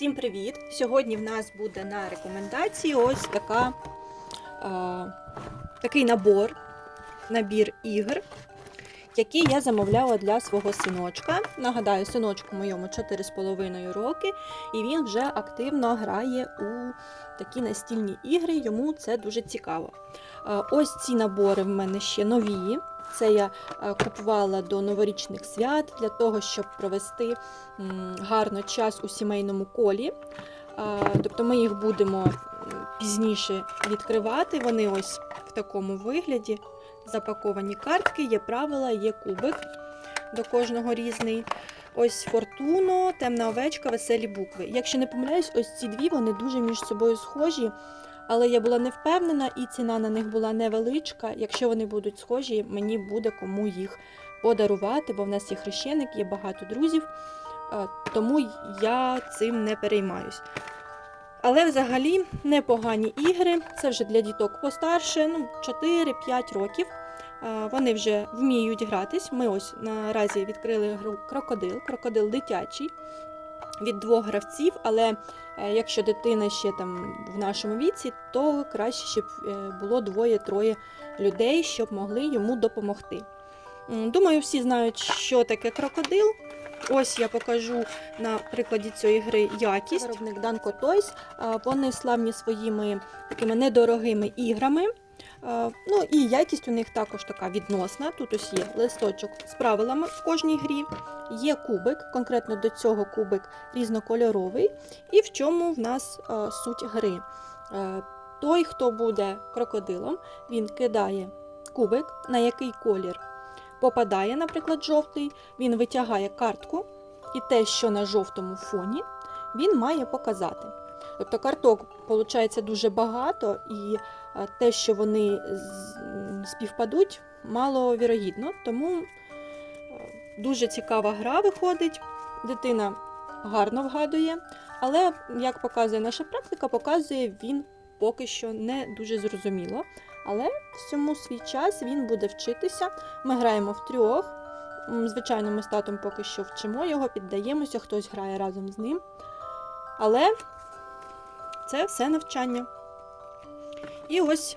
Всім привіт! Сьогодні в нас буде на рекомендації ось така, е, такий набор, набір ігр, який я замовляла для свого синочка. Нагадаю, синочку моєму 4,5 роки, і він вже активно грає у такі настільні ігри, йому це дуже цікаво. Е, ось ці набори в мене ще нові. Це я е, купувала до новорічних свят для того, щоб провести гарно час у сімейному колі. Тобто ми їх будемо пізніше відкривати. Вони ось в такому вигляді. Запаковані картки, є правила, є кубик до кожного різний. Ось фортуно, темна овечка, веселі букви. Якщо не помиляюсь, ось ці дві вони дуже між собою схожі. Але я була не впевнена, і ціна на них була невеличка. Якщо вони будуть схожі, мені буде кому їх подарувати, бо в нас є хрещеник, є багато друзів, е, тому я цим не переймаюсь. Але взагалі непогані ігри. Це вже для діток постарше, ну 4-5 років. Е, Вони вже вміють гратись. Ми ось наразі відкрили гру крокодил, крокодил дитячий від двох гравців, але е, якщо дитина ще там в нашому віці, то краще, щоб е, було двоє-троє людей, щоб могли йому допомогти. Думаю, всі знають, що таке крокодил. Ось я покажу на прикладі цієї гри якість. Виробник Toys. а, Вони славні своїми такими недорогими іграми. А, Ну і якість у них також така відносна. Тут ось є листочок з правилами в кожній грі. Є кубик, конкретно до цього кубик різнокольоровий. І в чому в нас суть гри? Е, Той, хто буде крокодилом, він кидає кубик, на який колір попадає, наприклад, жовтий, він витягає картку, і те, що на жовтому фоні, він має показати. Тобто карток виходить дуже багато, і е, те, що вони співпадуть, маловірогідно. Тому е, дуже цікава гра виходить. Дитина гарно вгадує, але, як показує наша практика, показує він поки що не дуже зрозуміло. Але всьому свій час він буде вчитися. Ми граємо в трьох. Звичайно, ми з татом поки що вчимо його, піддаємося, хтось грає разом з ним. Але це все навчання. І ось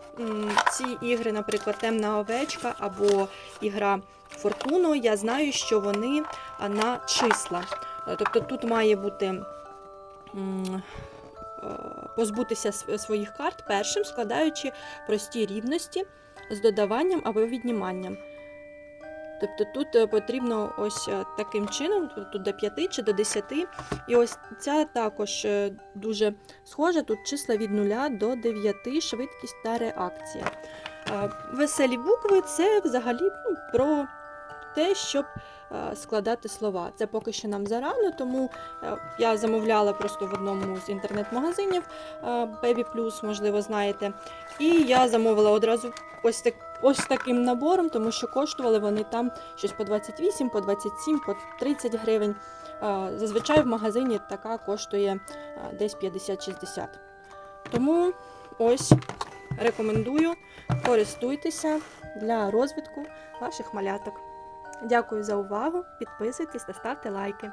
ці ігри, наприклад, темна овечка або ігра Фортуно, я знаю, що вони на числа. Е, Тобто тут має бути е, позбутися своїх карт першим, складаючи прості рівності з додаванням або відніманням. Тобто тут е, потрібно ось е, таким чином, тут- до 5 чи до 10. І ось ця також е, дуже схожа, тут числа від 0 до 9, швидкість та реакція. Веселі букви це взагалі ну, про те, щоб е, складати слова. Це поки що нам зарано, тому е, я замовляла просто в одному з інтернет-магазинів е, Baby Plus, можливо, знаєте. І я замовила одразу ось так. Ось таким набором, тому що коштували вони там щось по 28, по 27, по 30 гривень. Зазвичай в магазині така коштує десь 50-60. Тому ось рекомендую, користуйтеся для розвитку ваших маляток. Дякую за увагу, підписуйтесь та ставте лайки.